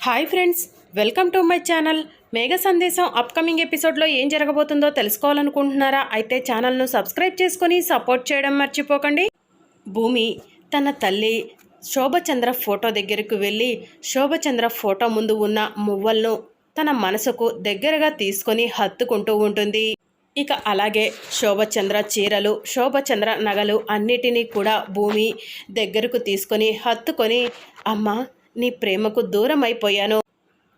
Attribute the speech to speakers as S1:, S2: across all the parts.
S1: Hi friends welcome to my channel. Megha Sandesam upcoming ఎపిసోడ్లో ఏం జరగబోతుందో తెలుసుకోవాలనుకుంటున్నారా? అయితే ఛానల్ను సబ్స్క్రైబ్ చేసుకొని సపోర్ట్ చేయడం మర్చిపోకండి. భూమి తన తల్లి శోభచంద్ర ఫోటో దగ్గరకు వెళ్ళి శోభచంద్ర ఫోటో ముందు ఉన్న మువ్వలను తన మనసుకు దగ్గరగా తీసుకొని హత్తుకుంటూ ఉంటుంది. ఇక అలాగే శోభచంద్ర చీరలు శోభచంద్ర నగలు అన్నిటినీ కూడా భూమి దగ్గరకు తీసుకొని హత్తుకొని అమ్మ నీ ప్రేమకు దూరం అయిపోయాను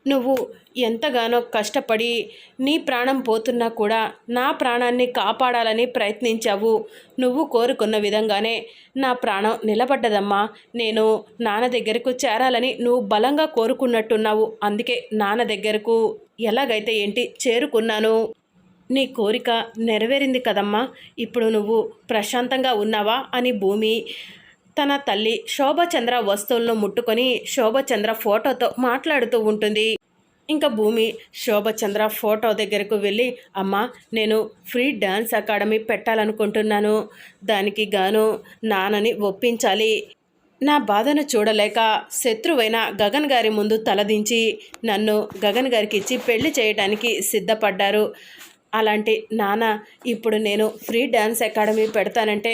S1: నువ్వు ఎంతగానో కష్టపడి నీ ప్రాణం పోతున్నా కూడా నా ప్రాణాన్ని కాపాడాలని ప్రయత్నించావు. నువ్వు కోరుకున్న విధంగానే నా ప్రాణం నిలబడ్డదమ్మా. నేను నాన్న దగ్గరకు చేరాలని నువ్వు బలంగా కోరుకున్నట్టున్నావు. అందుకే నాన్న దగ్గరకు ఎలాగైతే ఏంటి చేరుకున్నాను. నీ కోరిక నెరవేరింది కదమ్మా. ఇప్పుడు నువ్వు ప్రశాంతంగా ఉన్నావా అని భూమి తన తల్లి శోభచంద్ర వస్తువులను ముట్టుకొని శోభచంద్ర ఫోటోతో మాట్లాడుతూ ఉంటుంది. ఇంకా భూమి శోభచంద్ర ఫోటో దగ్గరకు వెళ్ళి అమ్మా నేను ఫ్రీ డ్యాన్స్ అకాడమీ పెట్టాలనుకుంటున్నాను. దానికి గాను నాన్నని ఒప్పించాలి. నా బాధను చూడలేక శత్రువైన గగన్ గారి ముందు తలదించి నన్ను గగన్ గారికి ఇచ్చి పెళ్ళి చేయడానికి సిద్ధపడ్డారు. అలాంటి నాన్న ఇప్పుడు నేను ఫ్రీ డ్యాన్స్ అకాడమీ పెడతానంటే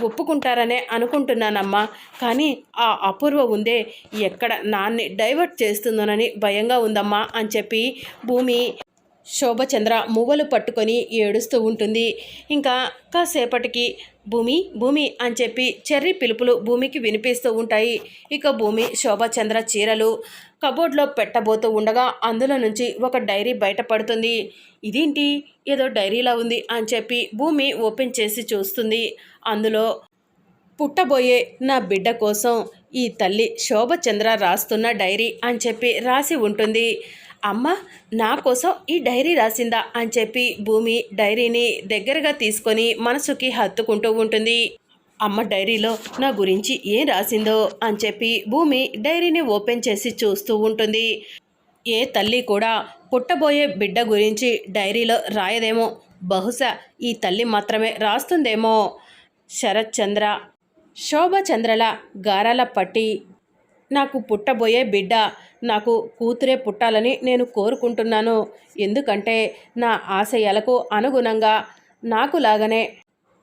S1: ఒప్పుకుంటారనే అనుకుంటున్నానమ్మా. కానీ ఆ అపూర్వ ఉందే ఎక్కడ నాన్ని డైవర్ట్ చేస్తుందోనని భయంగా ఉందమ్మా అని చెప్పి భూమి శోభచంద్ర మువ్వలు పట్టుకొని ఏడుస్తూ ఉంటుంది. ఇంకా కాసేపటికి భూమి భూమి అని చెప్పి చెర్రి పిలుపులు భూమికి వినిపిస్తూ ఉంటాయి. ఇక భూమి శోభచంద్ర చీరలు కబోర్డ్లో పెట్టబోతూ ఉండగా అందులో నుంచి ఒక డైరీ బయటపడుతుంది. ఇదేంటి? ఏదో డైరీలా ఉంది అని చెప్పి భూమి ఓపెన్ చేసి చూస్తుంది. అందులో పుట్టబోయే నా బిడ్డ కోసం ఈ తల్లి శోభచంద్ర రాస్తున్న డైరీ అని చెప్పి రాసి ఉంటుంది. అమ్మ నా కోసం ఈ డైరీ రాసిందా అని చెప్పి భూమి డైరీని దగ్గరగా తీసుకొని మనసుకి హత్తుకుంటూ ఉంటుంది. అమ్మ డైరీలో నా గురించి ఏం రాసిందో అని చెప్పి భూమి డైరీని ఓపెన్ చేసి చూస్తూ ఉంటుంది. ఏ తల్లి కూడా పుట్టబోయే బిడ్డ గురించి డైరీలో రాయదేమో. బహుశా ఈ తల్లి మాత్రమే రాస్తుందేమో. శరత్ చంద్ర శోభచంద్రల గారాల పట్టి నాకు పుట్టబోయే బిడ్డ నాకు కూతురే పుట్టాలని నేను కోరుకుంటున్నాను. ఎందుకంటే నా ఆశయాలకు అనుగుణంగా నాకు లాగానే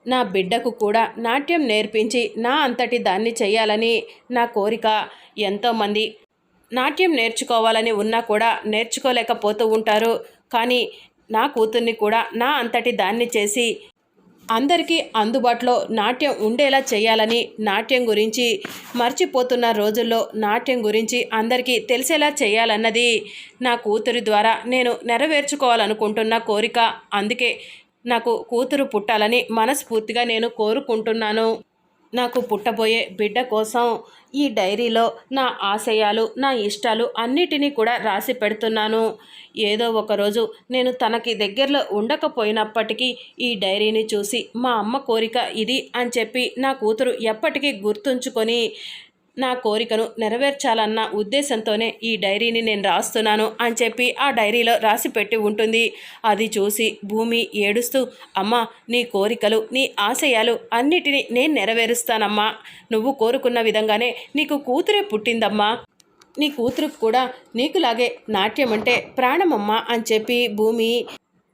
S1: నా బిడ్డకు కూడా నాట్యం నేర్పించి నా అంతటి దాన్ని చేయాలని నా కోరిక. ఎంతోమంది నాట్యం నేర్చుకోవాలని ఉన్నా కూడా నేర్చుకోలేకపోతూ ఉంటారు. కానీ నా కూతుర్ని కూడా నా అంతటి దాన్ని చేసి అందరికీ అందుబాటులో నాట్యం ఉండేలా చేయాలని నాట్యం గురించి మర్చిపోతున్న రోజుల్లో నాట్యం గురించి అందరికీ తెలిసేలా చేయాలన్నది నా కూతురి ద్వారా నేను నెరవేర్చుకోవాలనుకుంటున్న కోరిక. అందుకే నాకు కూతురు పుట్టాలని మనస్ఫూర్తిగా నేను కోరుకుంటున్నాను. నాకు పుట్టబోయే బిడ్డ కోసం ఈ డైరీలో నా ఆశయాలు నా ఇష్టాలు అన్నిటినీ కూడా రాసి పెడుతున్నాను. ఏదో ఒకరోజు నేను తనకి దగ్గరలో ఉండకపోయినప్పటికీ ఈ డైరీని చూసి మా అమ్మ కోరిక ఇది అని చెప్పి నా కూతురు ఎప్పటికీ గుర్తుంచుకొని నా కోరికను నెరవేర్చాలన్న ఉద్దేశంతోనే ఈ డైరీని నేను రాస్తున్నాను అని చెప్పి ఆ డైరీలో రాసి పెట్టి ఉంటుంది. అది చూసి భూమి ఏడుస్తూ అమ్మా నీ కోరికలు నీ ఆశయాలు అన్నిటినీ నేను నెరవేరుస్తానమ్మా. నువ్వు కోరుకున్న విధంగానే నీకు కూతురే పుట్టిందమ్మా. నీ కూతురుకు కూడా నీకులాగే నాట్యం అంటే ప్రాణమమ్మా అని చెప్పి భూమి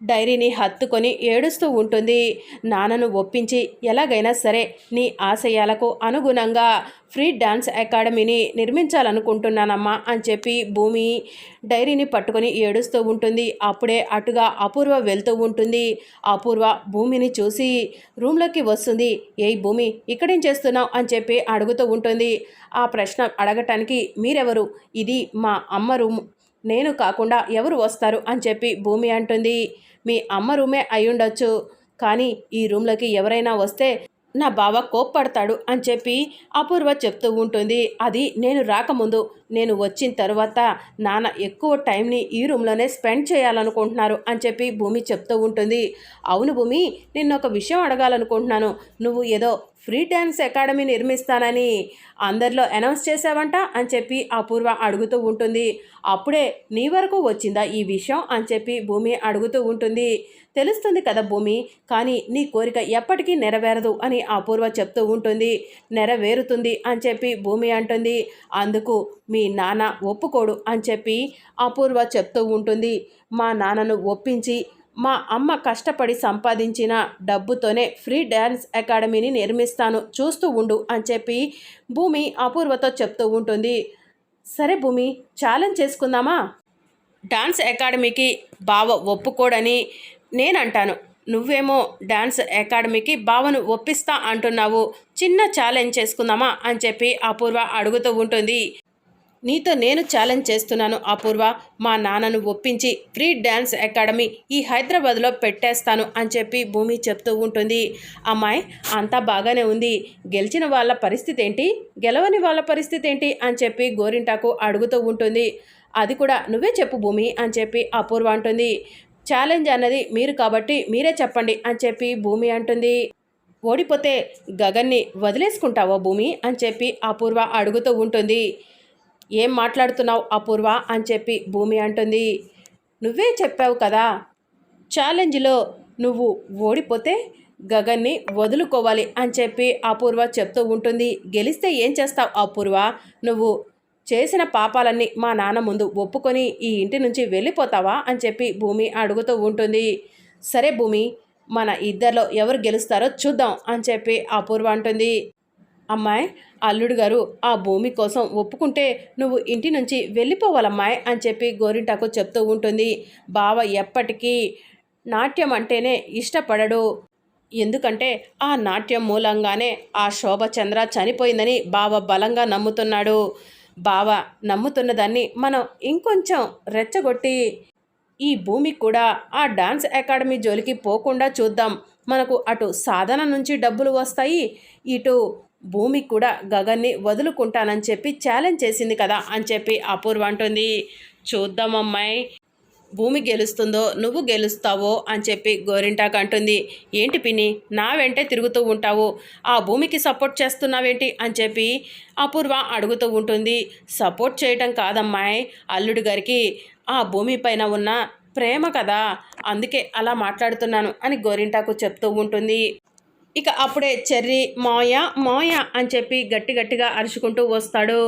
S1: డైరీని హత్తుకొని ఏడుస్తూ ఉంటుంది. నాన్నను ఒప్పించి ఎలాగైనా సరే నీ ఆశయాలకు అనుగుణంగా ఫ్రీ డాన్స్ అకాడమీని నిర్మించాలనుకుంటున్నానమ్మా అని చెప్పి భూమి డైరీని పట్టుకొని ఏడుస్తూ ఉంటుంది. అప్పుడే అటుగా అపూర్వ వెళ్తూ ఉంటుంది. అపూర్వ భూమిని చూసి రూమ్లోకి వస్తుంది. ఏ భూమి ఇక్కడేం చేస్తున్నావు? అని చెప్పి అడుగుతూ ఉంటుంది. ఆ ప్రశ్న అడగటానికి మీరెవరు? ఇది మా అమ్మ రూమ్ నేను కాకుండా ఎవరు వస్తారు అని చెప్పి భూమి అంటుంది. మీ అమ్మ రూమే అయ్యుండొచ్చు. కానీ ఈ రూమ్లోకి ఎవరైనా వస్తే నా బావ కోప్పడతాడు అని చెప్పి అపూర్వ చెప్తూ ఉంటుంది. అది నేను రాకముందు నేను వచ్చిన తర్వాత నాన్న ఎక్కువ టైంని ఈ రూమ్లోనే స్పెండ్ చేయాలనుకుంటున్నారు అని చెప్పి భూమి చెప్తూ ఉంటుంది. అవును భూమి నిన్న ఒక విషయం అడగాలనుకుంటున్నాను. నువ్వు ఏదో ఫ్రీ డ్యాన్స్ అకాడమీ నిర్మిస్తానని అందరిలో అనౌన్స్ చేసావంట అని చెప్పి అపూర్వ అడుగుతూ ఉంటుంది. అప్పుడే నీ వరకు వచ్చిందా ఈ విషయం అని చెప్పి భూమి అడుగుతూ ఉంటుంది. తెలుస్తుంది కదా భూమి కానీ నీ కోరిక ఎప్పటికీ నెరవేరదు అని అపూర్వ చెప్తూ ఉంటుంది. నెరవేరుతుంది అని చెప్పి భూమి అంటుంది. అందుకు మీ నాన్న ఒప్పుకోడు అని చెప్పి అపూర్వ చెప్తూ ఉంటుంది. మా నాన్నను ఒప్పించి మా అమ్మ కష్టపడి సంపాదించిన డబ్బుతోనే ఫ్రీ డ్యాన్స్ అకాడమీని నిర్మిస్తాను చూస్తూ ఉండు అని చెప్పి భూమి అపూర్వతో చెప్తూ ఉంటుంది. సరే భూమి ఛాలెంజ్ చేసుకుందామా? డాన్స్ అకాడమీకి బావ ఒప్పుకోడని నేనంటాను. నువ్వేమో డాన్స్ అకాడమీకి బావను ఒప్పిస్తా అంటున్నావు. చిన్న ఛాలెంజ్ చేసుకుందామా అని చెప్పి అపూర్వ అడుగుతూ ఉంటుంది. నీతో నేను ఛాలెంజ్ చేస్తున్నాను అపూర్వ. మా నాన్నను ఒప్పించి ఫ్రీ డ్యాన్స్ అకాడమీ ఈ హైదరాబాద్లో పెట్టేస్తాను అని చెప్పి భూమి చెప్తూ ఉంటుంది. అమ్మాయి అంతా బాగానే ఉంది. గెలిచిన వాళ్ళ పరిస్థితి ఏంటి? గెలవని వాళ్ళ పరిస్థితి ఏంటి? అని చెప్పి గోరింటాకు అడుగుతూ ఉంటుంది. అది కూడా నువ్వే చెప్పు భూమి అని చెప్పి అపూర్వ అంటుంది. ఛాలెంజ్ అన్నది మీరు కాబట్టి మీరే చెప్పండి అని చెప్పి భూమి అంటుంది. ఓడిపోతే గగన్ని వదిలేసుకుంటావా భూమి? అని చెప్పి అపూర్వ అడుగుతూ ఉంటుంది. ఏం మాట్లాడుతున్నావు అపూర్వ అని చెప్పి భూమి అంటుంది. నువ్వే చెప్పావు కదా ఛాలెంజ్లో నువ్వు ఓడిపోతే గగన్ని వదులుకోవాలి అని చెప్పి అపూర్వ చెప్తూ ఉంటుంది. గెలిస్తే ఏం చేస్తావు అపూర్వ? నువ్వు చేసిన పాపాలన్నీ మా నాన్న ముందు ఒప్పుకొని ఈ ఇంటి నుంచి వెళ్ళిపోతావా అని చెప్పి భూమి అడుగుతూ ఉంటుంది. సరే భూమి మన ఇద్దరిలో ఎవరు గెలుస్తారో చూద్దాం అని చెప్పి అపూర్వ అంటుంది. అమ్మాయి అల్లుడు గారు ఆ భూమి కోసం ఒప్పుకుంటే నువ్వు ఇంటి నుంచి వెళ్ళిపోవాలమ్మాయి అని చెప్పి గోరింటాకు చెప్తూ ఉంటుంది. బావ ఎప్పటికీ నాట్యం అంటేనే ఇష్టపడడు. ఎందుకంటే ఆ నాట్యం మూలంగానే ఆ శోభచంద్ర చనిపోయిందని బావ బలంగా నమ్ముతున్నాడు. బావ నమ్ముతున్న దాన్ని మనం ఇంకొంచెం రెచ్చగొట్టి ఈ భూమికి కూడా ఆ డాన్స్ అకాడమీ జోలికి పోకుండా చూద్దాం. మనకు అటు సాధన నుంచి డబ్బులు వస్తాయి ఇటు భూమి కూడా గగన్ని వదులుకుంటానని చెప్పి ఛాలెంజ్ చేసింది కదా అని చెప్పి అపూర్వ అంటుంది. చూద్దాం అమ్మాయి భూమి గెలుస్తుందో నువ్వు గెలుస్తావో అని చెప్పి గోరింటాక్ అంటుంది. ఏంటి పిన్ని నా వెంటే తిరుగుతూ ఉంటావు ఆ భూమికి సపోర్ట్ చేస్తున్నావేంటి అని చెప్పి అపూర్వ అడుగుతూ ఉంటుంది. సపోర్ట్ చేయటం కాదమ్మాయి అల్లుడు గారికి ఆ భూమి పైన ఉన్న ప్రేమ కదా అందుకే అలా మాట్లాడుతున్నాను అని గోరింటాకు చెప్తూ ఉంటుంది. ఇక అప్పుడే చెర్రీ మాయ మాయ అని చెప్పి గట్టి గట్టిగా అరుచుకుంటూ వస్తాడు.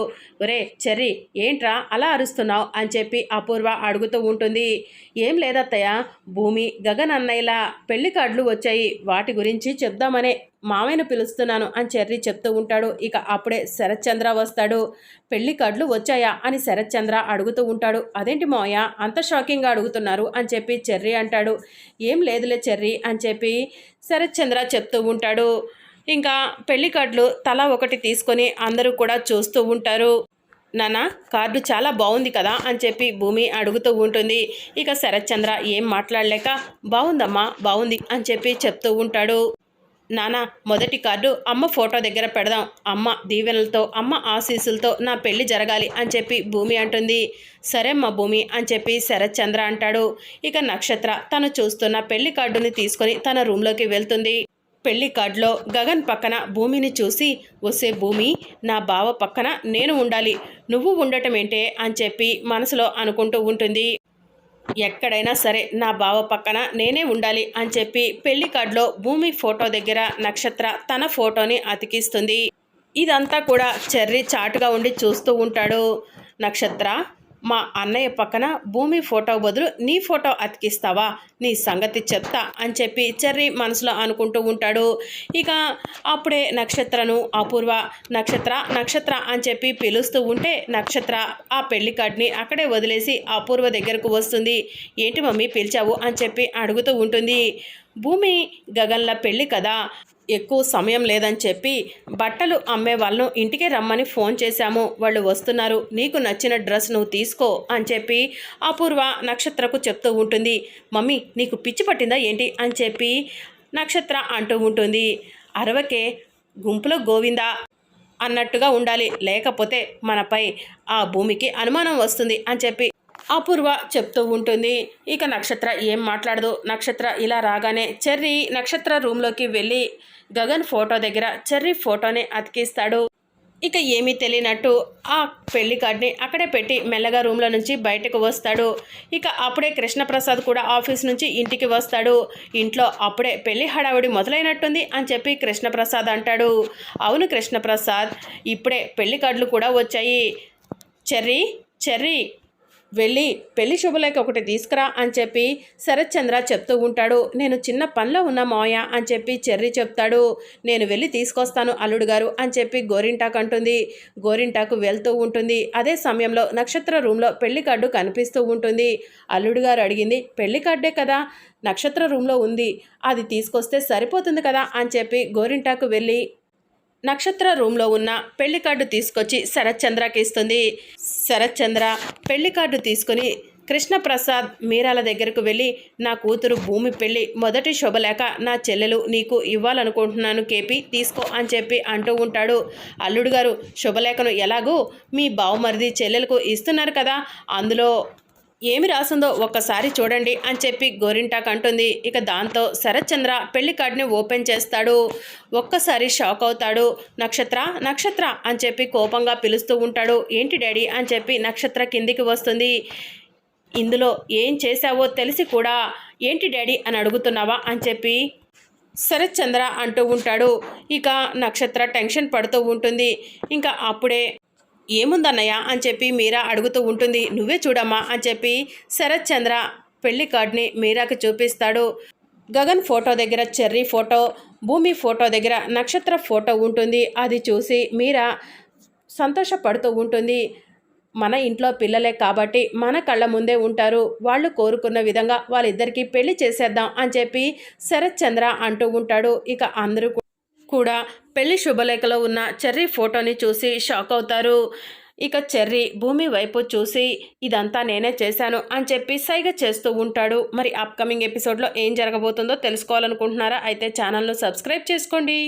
S1: ఒరే చెర్రీ ఏంట్రా అలా అరుస్తున్నావు అని చెప్పి అపూర్వ అడుగుతూ ఉంటుంది. ఏం లేదత్తయ్య భూమి గగన్ అన్నయ్యలా పెళ్ళి కార్డులు వచ్చాయి. వాటి గురించి చెప్దామనే మామయ్యను పిలుస్తున్నాను అని చెర్రి చెప్తూ ఉంటాడు. ఇక అప్పుడే శరత్చంద్ర వస్తాడు. పెళ్ళి కార్డులు వచ్చాయా అని శరత్చంద్ర అడుగుతూ ఉంటాడు. అదేంటి మావయ్య అంత షాకింగ్గా అడుగుతున్నారు అని చెప్పి చెర్రి అంటాడు. ఏం లేదులే చెర్రి అని చెప్పి శరత్చంద్ర చెప్తూ ఉంటాడు. ఇంకా పెళ్ళి కార్డులు తలా ఒకటి తీసుకొని అందరూ కూడా చూస్తూ ఉంటారు. నాన్న కార్డు చాలా బాగుంది కదా అని చెప్పి భూమి అడుగుతూ ఉంటుంది. ఇక శరత్చంద్ర ఏం మాట్లాడలేక బాగుందమ్మా బాగుంది అని చెప్పి చెప్తూ ఉంటాడు. నాన్న మొదటి కార్డు అమ్మ ఫోటో దగ్గర పెడదాం. అమ్మ దీవెనలతో అమ్మ ఆశీస్సులతో నా పెళ్ళి జరగాలి అని చెప్పి భూమి అంటుంది. సరే భూమి అని చెప్పి శరత్ చంద్ర అంటాడు. ఇక నక్షత్ర తను చూస్తున్న పెళ్ళి కార్డుని తీసుకొని తన రూమ్లోకి వెళ్తుంది. పెళ్ళి కార్డులో గగన్ పక్కన భూమిని చూసి వస్తే భూమి నా బావ పక్కన నేను ఉండాలి. నువ్వు ఉండటం ఏంటే అని చెప్పి మనసులో అనుకుంటూ ఉంటుంది. ఎక్కడైనా సరే నా బావ పక్కన నేనే ఉండాలి అని చెప్పి పెళ్ళి కార్డులో భూమి ఫోటో దగ్గర నక్షత్ర తన ఫోటోని అతికిస్తుంది. ఇదంతా కూడా చెర్రీ చాటుగా ఉండి చూస్తూ ఉంటాడు నక్షత్ర. మా అన్నయ్య పక్కన భూమి ఫోటో బదులు నీ ఫోటో అతికిస్తావా? నీ సంగతి చెప్తా అని చెప్పి చెర్రి మనసులో అనుకుంటూ ఉంటాడు. ఇక అప్పుడే నక్షత్రను అపూర్వ నక్షత్ర నక్షత్ర అని చెప్పి పిలుస్తూ ఉంటే నక్షత్ర ఆ పెళ్ళి కార్డ్ని అక్కడే వదిలేసి అపూర్వ దగ్గరకు వస్తుంది. ఏంటి మమ్మీ పిలిచావు? అని చెప్పి అడుగుతూ ఉంటుంది. భూమి గగన్ల పెళ్ళి కదా? ఎక్కువ సమయం లేదని చెప్పి బట్టలు అమ్మే వాళ్ళను ఇంటికే రమ్మని ఫోన్ చేశాము. వాళ్ళు వస్తున్నారు. నీకు నచ్చిన డ్రెస్ నువ్వు తీసుకో అని చెప్పి అపూర్వ నక్షత్రకు చెప్తూ ఉంటుంది. మమ్మీ నీకు పిచ్చి పట్టిందా ఏంటి? అని చెప్పి నక్షత్ర అంటూ ఉంటుంది. అరవకే గుంపులో గోవిందా అన్నట్టుగా ఉండాలి. లేకపోతే మనపై ఆ భూమికి అనుమానం వస్తుంది అని చెప్పి అపూర్వ చెప్తూ ఉంటుంది. ఇక నక్షత్ర ఏం మాట్లాడదు. నక్షత్ర ఇలా రాగానే చెర్రీ నక్షత్ర రూమ్లోకి వెళ్ళి గగన్ ఫోటో దగ్గర చెర్రీ ఫోటోని అతికిస్తాడు. ఇక ఏమీ తెలియనట్టు ఆ పెళ్ళి కార్డ్ని అక్కడే పెట్టి మెల్లగా రూమ్లో నుంచి బయటకు వస్తాడు. ఇక అప్పుడే కృష్ణప్రసాద్ కూడా ఆఫీస్ నుంచి ఇంటికి వస్తాడు. ఇంట్లో అప్పుడే పెళ్ళి హడావుడి మొదలైనట్టుంది అని చెప్పి కృష్ణప్రసాద్ అంటాడు. అవును కృష్ణప్రసాద్ ఇప్పుడే పెళ్ళి కార్డులు కూడా వచ్చాయి. Cherry Cherry. వెళ్ళి పెళ్ళి శుభలేఖ ఒకటి తీసుకురా అని చెప్పి శరత్చంద్ర చెప్తూ ఉంటాడు. నేను చిన్న పనిలో ఉన్న మావయ్య అని చెప్పి చెర్రీ చెప్తాడు. నేను వెళ్ళి తీసుకొస్తాను అల్లుడు గారు అని చెప్పి గోరింటాకు అంటుంది. గోరింటాకు వెళ్తూ ఉంటుంది. అదే సమయంలో నక్షత్ర రూమ్లో పెళ్ళి కార్డు కనిపిస్తూ ఉంటుంది. అల్లుడు గారు అడిగింది పెళ్ళి కార్డే కదా? నక్షత్ర రూమ్లో ఉంది. అది తీసుకొస్తే సరిపోతుంది కదా? అని చెప్పి గోరింటాకు వెళ్ళి నక్షత్ర రూమ్లో ఉన్న పెళ్ళి కార్డు తీసుకొచ్చి శరత్ చంద్రకి ఇస్తుంది. శరత్ చంద్ర పెళ్ళి కార్డు తీసుకొని కృష్ణప్రసాద్ మీరాల దగ్గరకు వెళ్ళి నా కూతురు భూమి పెళ్ళి మొదటి శుభలేఖ నా చెల్లెలు నీకు ఇవ్వాలనుకుంటున్నాను కేపీ తీసుకో అని చెప్పి అంటూ ఉంటాడు. అల్లుడు గారు శుభలేఖను ఎలాగూ మీ బావమరిది చెల్లెలకు ఇస్తున్నారు కదా అందులో ఏమి రాసిందో ఒక్కసారి చూడండి అని చెప్పి గోరింటాక్ అంటుంది ఇక దాంతో శరత్చంద్ర పెళ్ళి కార్డుని ఓపెన్ చేస్తాడు. ఒక్కసారి షాక్ అవుతాడు. నక్షత్ర నక్షత్ర అని చెప్పి కోపంగా పిలుస్తూ ఉంటాడు. ఏంటి డాడీ అని చెప్పి నక్షత్ర కిందికి వస్తుంది. ఇందులో ఏం చేశావో తెలిసి కూడా ఏంటి డాడీ అని అడుగుతున్నావా అని చెప్పి శరత్చంద్ర అంటూ ఉంటాడు. ఇక నక్షత్ర టెన్షన్ పడుతూ ఉంటుంది. ఇంకా అప్పుడే ఏముందన్నయ్య అని చెప్పి మీరా అడుగుతూ ఉంటుంది. నువ్వే చూడమ్మా అని చెప్పి శరత్ చంద్ర పెళ్ళి కార్డ్ని మీరాకి చూపిస్తాడు. గగన్ ఫోటో దగ్గర చెర్రీ ఫోటో భూమి ఫోటో దగ్గర నక్షత్ర ఫోటో ఉంటుంది. అది చూసి మీరా సంతోషపడుతూ ఉంటుంది. మన ఇంట్లో పిల్లలే కాబట్టి మన కళ్ళ ముందే ఉంటారు. వాళ్ళు కోరుకున్న విధంగా వాళ్ళిద్దరికీ పెళ్ళి చేసేద్దాం అని చెప్పి శరత్ చంద్ర అంటూ ఉంటాడు. ఇక అందరూ కూడా పెళ్ళి శుభలేఖలో ఉన్న చెర్రీ ఫోటోని చూసి షాక్ అవుతారు. ఇక చెర్రీ భూమి వైపు చూసి ఇదంతా నేనే చేశాను అని చెప్పి సైగ చేస్తూ ఉంటాడు. మరి అప్కమింగ్ ఎపిసోడ్లో ఏం జరగబోతుందో తెలుసుకోవాలనుకుంటున్నారా? అయితే ఛానల్ను సబ్స్క్రైబ్ చేసుకోండి.